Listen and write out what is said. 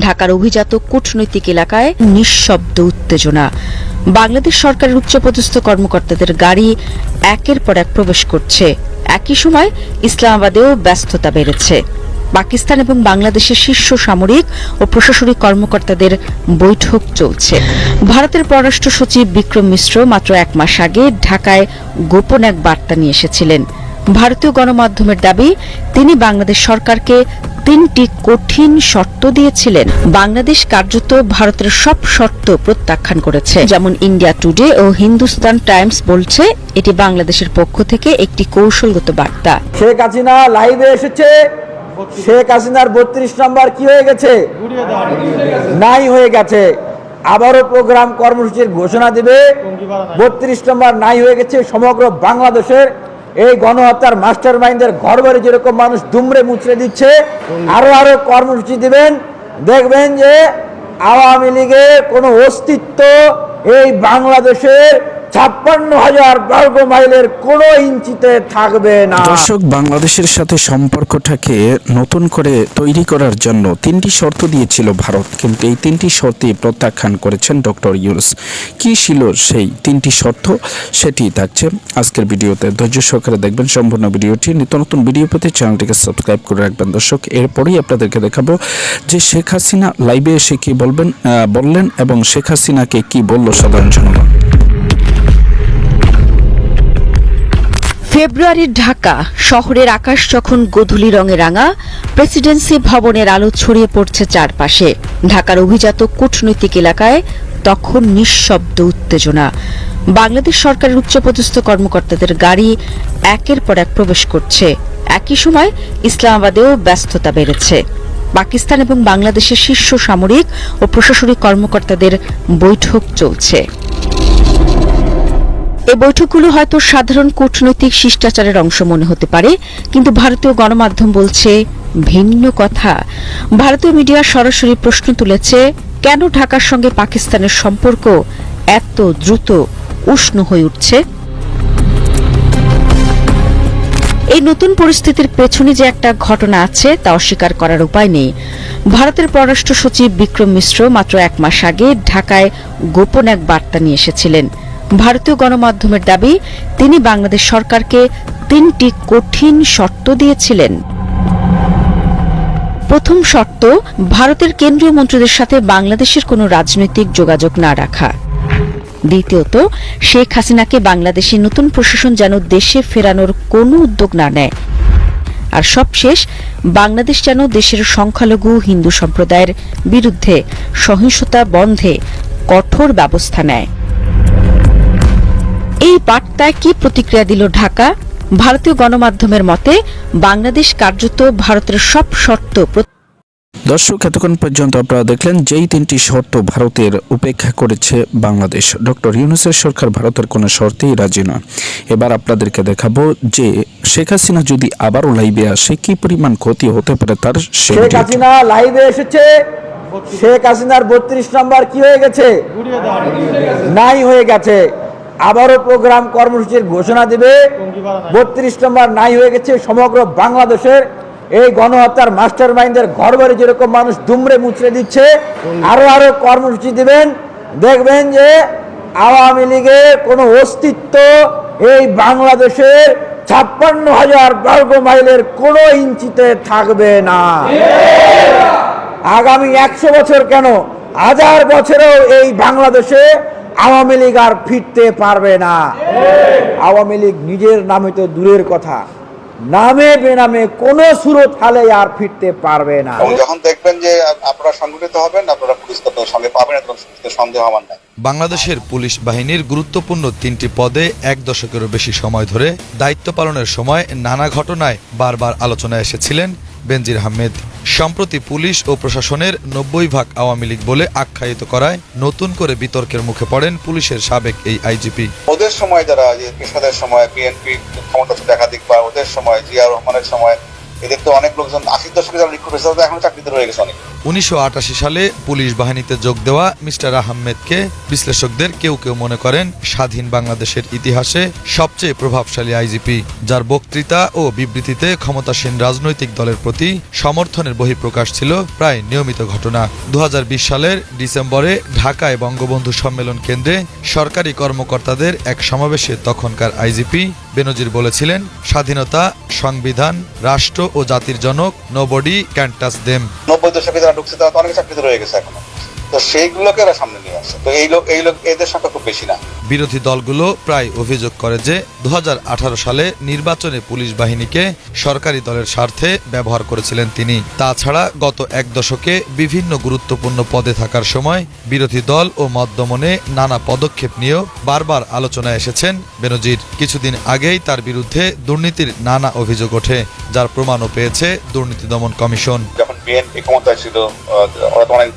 ঢাকার অভিজাত কূটনৈতিক এলাকায় নিঃশব্দ উত্তেজনা। বাংলাদেশ সরকারের উচ্চপদস্থ কর্মকর্তাদের গাড়ি একের পর এক প্রবেশ করছে। একই সময় ইসলামাবাদেও ব্যস্ততা বেড়েছে। পাকিস্তান এবং বাংলাদেশের শীর্ষ সামরিক ও প্রশাসনিক কর্মকর্তাদের বৈঠক চলছে। ভারতের পররাষ্ট্র সচিব বিক্রম মিশ্র মাত্র এক মাস আগে ঢাকায় গোপন এক বার্তা নিয়ে এসেছিলেন। ভারতীয় গণমাধ্যমের দাবি, তিনি বাংলাদেশ সরকারকে তিনটি কঠিন শর্ত দিয়েছিলেন। বাংলাদেশ কার্যত ভারতের সব শর্ত প্রত্যাখ্যান করেছে। যেমন ইন্ডিয়া টুডে ও হিন্দুস্তান টাইমস বলছে, এটি বাংলাদেশের পক্ষ থেকে একটি কৌশলগত বার্তা। শেখ হাসিনা লাইভে এসেছে। শেখ হাসিনার বত্রিশ নম্বর কি হয়ে গেছে? নাই হয়ে গেছে। আবারও প্রোগ্রাম কর্মসূচির ঘোষণা দেবে। বত্রিশ নম্বর নাই হয়ে গেছে সমগ্র বাংলাদেশের এই গণহত্যার মাস্টার মাইন্ডের ঘর বাড়ি যেরকম মানুষ দুমড়ে মুচড়ে দিচ্ছে, আরও আরও কর্মসূচি দিবেন, দেখবেন যে আওয়ামী লীগের কোনো অস্তিত্ব এই বাংলাদেশের ছাপ্পান্ন হাজার বর্গ মাইলের কোনো ইঞ্চিতে থাকবে না। দর্শক, বাংলাদেশের সাথে সম্পর্কটাকে নতুন করে তৈরি করার জন্য তিনটি শর্ত দিয়েছিল ভারত, কিন্তু এই তিনটি শর্তই প্রত্যাখ্যান করেছেন ডক্টর ইউনুস। কি ছিল সেই তিনটি শর্ত? সেটি থাকছে আজকের ভিডিওতে। ধৈর্য সহকারে দেখবেন সম্পূর্ণ ভিডিওটি। নিত্য নতুন ভিডিও পেতে চ্যানেলটিকে সাবস্ক্রাইব করে রাখবেন। দর্শক, এরপরেই আপনাদেরকে দেখাবো যে শেখ হাসিনা লাইভে এসে কি বলবেন বললেন এবং শেখ হাসিনাকে কি বলল সাধারণ জনগণ। ফেব্রুয়ারির ঢাকা, শহরের আকাশ যখন গোধূলি রঙে রাঙা, প্রেসিডেন্সি ভবনের আলো ছড়িয়ে পড়ছে চারপাশে। ঢাকার অভিজাত কূটনৈতিক এলাকায় তখন নিঃশব্দ উত্তেজনা। বাংলাদেশ সরকারের উচ্চপদস্থ কর্মকর্তাদের গাড়ি একের পর এক প্রবেশ করছে। একই সময় ইসলামাবাদেও ব্যস্ততা বেড়েছে। পাকিস্তান এবং বাংলাদেশের শীর্ষ সামরিক ও প্রশাসনিক কর্মকর্তাদের বৈঠক চলছে। এই বৈঠকগুলো হয়তো সাধারণ কূটনৈতিক শিষ্টাচারের অংশ মনে হতে পারে, কিন্তু ভারতীয় গণমাধ্যম বলছে ভিন্ন কথা। ভারতীয় মিডিয়া সরাসরি প্রশ্ন তুলেছে, কেন ঢাকার সঙ্গে পাকিস্তানের সম্পর্ক এত দ্রুত উষ্ণ হয়ে উঠছে? এই নতুন পরিস্থিতির পেছনে যে একটা ঘটনা আছে, তা অস্বীকার করার উপায় নেই। ভারতের পররাষ্ট্র সচিব বিক্রম মিশ্র মাত্র এক মাস আগে ঢাকায় গোপন এক বার্তা নিয়ে এসেছিলেন। ভারতীয় গণমাধ্যমের দাবি, তিনি বাংলাদেশ সরকারকে তিনটি কঠিন শর্ত দিয়েছিলেন। প্রথম শর্ত, ভারতের কেন্দ্রীয় মন্ত্রীদের সাথে বাংলাদেশের কোনো রাজনৈতিক যোগাযোগ না রাখা। দ্বিতীয়ত, শেখ হাসিনাকে বাংলাদেশের নতুন প্রশাসন যেন দেশে ফেরানোর কোনো উদ্যোগ না নেয়। আর সবশেষ, বাংলাদেশ যেন দেশের সংখ্যালঘু হিন্দু সম্প্রদায়ের বিরুদ্ধে সহিংসতা বন্ধে কঠোর ব্যবস্থা নেয়। এই বার্তায় কি প্রতিক্রিয়া দিল ঢাকা? ভারতীয় গণমাধ্যমের মতে বাংলাদেশ কার্যত ভারতের সব শর্ত দর্শক এতক্ষণ পর্যন্ত আপনারা দেখলেন যেই তিনটি শর্ত ভারতের উপেক্ষা করেছে বাংলাদেশ। ডক্টর ইউনুসের সরকার ভারতের কোনো শর্তেই রাজি নয়। এবার আপনাদেরকে দেখাবো যে শেখ হাসিনা যদি আবারও লাইভে আসে কি পরিমাণ ক্ষতি হতে পারে তার শেখ হাসিনা লাইভে এসেছে। শেখ হাসিনার বত্রিশ নম্বর কি হয়ে গেছে? নাই হয়ে গেছে। আবারও প্রোগ্রাম কর্মসূচির ঘোষণা দিবে। বত্রিশ নম্বর নাই হয়ে গেছে সমগ্র বাংলাদেশের। এই গণহত্যার মাস্টার মাইন্ডের ঘর বাড়ি যেরকম মানুষ দুমড়ে মুচড়ে দিচ্ছে, আরও আরও কর্মসূচি দিবেন। দেখবেন যে আওয়ামী লীগের কোনো অস্তিত্ব এই বাংলাদেশের ছাপ্পান্ন হাজার বর্গ মাইলের কোনো ইঞ্চিতে থাকবে না। আগামী একশো বছর কেন? হাজার বছরেও এই বাংলাদেশে আওয়ামী লীগ আর ফিরতে পারবে না। আওয়ামী লীগ নিজের নামে তো দূরের কথা। নামে বেনামে কোন সুরত হালে আর ফিরতে পারবে না। যখন দেখবেন যে আপ- আপনারা সংগঠিত হবেন আপনারা পুলিশ সঙ্গে পাবেন এরকম সন্দেহ আমার নাই। বাংলাদেশের পুলিশ বাহিনীর গুরুত্বপূর্ণ তিনটি পদে এক দশকেরও বেশি সময় ধরে দায়িত্ব পালনের সময় নানা ঘটনায় বারবার আলোচনায় এসেছিলেন বেনজির আহমেদ। সম্প্রতি পুলিশ ও প্রশাসনের নব্বই ভাগ আওয়ামী লীগ বলে আখ্যায়িত করায় নতুন করে বিতর্কের মুখে পড়েন পুলিশের সাবেক এই আইজিপি। ওদের সময় যারা সময়, বিএনপি ক্ষমতা দেখা একাধিক বা ওদের সময় জিয়া রহমানের সময় সালে পুলিশ বাহিনীতে যোগ দেওয়া মিস্টার আহমেদকে বিশ্লেষকদের কেউ কেউ মনে করেন স্বাধীন বাংলাদেশের ইতিহাসে সবচেয়ে প্রভাবশালী আইজিপি, যার বক্তৃতা ও বিবৃতিতে ক্ষমতাসীন রাজনৈতিক দলের প্রতি সমর্থনের বহিঃপ্রকাশ ছিল প্রায় নিয়মিত ঘটনা। দু হাজার বিশ সালের ডিসেম্বরে ঢাকায় বঙ্গবন্ধু সম্মেলন কেন্দ্রে সরকারি কর্মকর্তাদের এক সমাবেশে তখনকার আইজিপি বেনজির বলেছিলেন, স্বাধীনতা, সংবিধান, রাষ্ট্র ও জাতির জনক নোবডি ক্যান্টাস দেম নব্বই দশকে যারা ঢুকছে তারা তো অনেক চাকরিতে রয়ে গেছে এখনও। তো সেইগুলোকে এরা সামনে নিয়ে আসছে তো এই লোক এই লোক এদের সংখ্যা খুব বেশি না। বিরোধী দলগুলো প্রায় অভিযোগ করে যে দু সালে নির্বাচনে পুলিশ বাহিনীকে সরকারি দলের স্বার্থে ব্যবহার করেছিলেন তিনি। তাছাড়া গত এক দশকে বিভিন্ন গুরুত্বপূর্ণ পদে থাকার সময় বিরোধী দল ও মদ্যমনে নানা পদক্ষেপ নিয়েও বারবার আলোচনায় এসেছেন বেনজির। কিছুদিন আগেই তার বিরুদ্ধে দুর্নীতির নানা অভিযোগ ওঠে যার প্রমাণও পেয়েছে দুর্নীতি দমন কমিশন। যখন বিএনপি ক্ষমতায় ছিল ওরা তো অনেক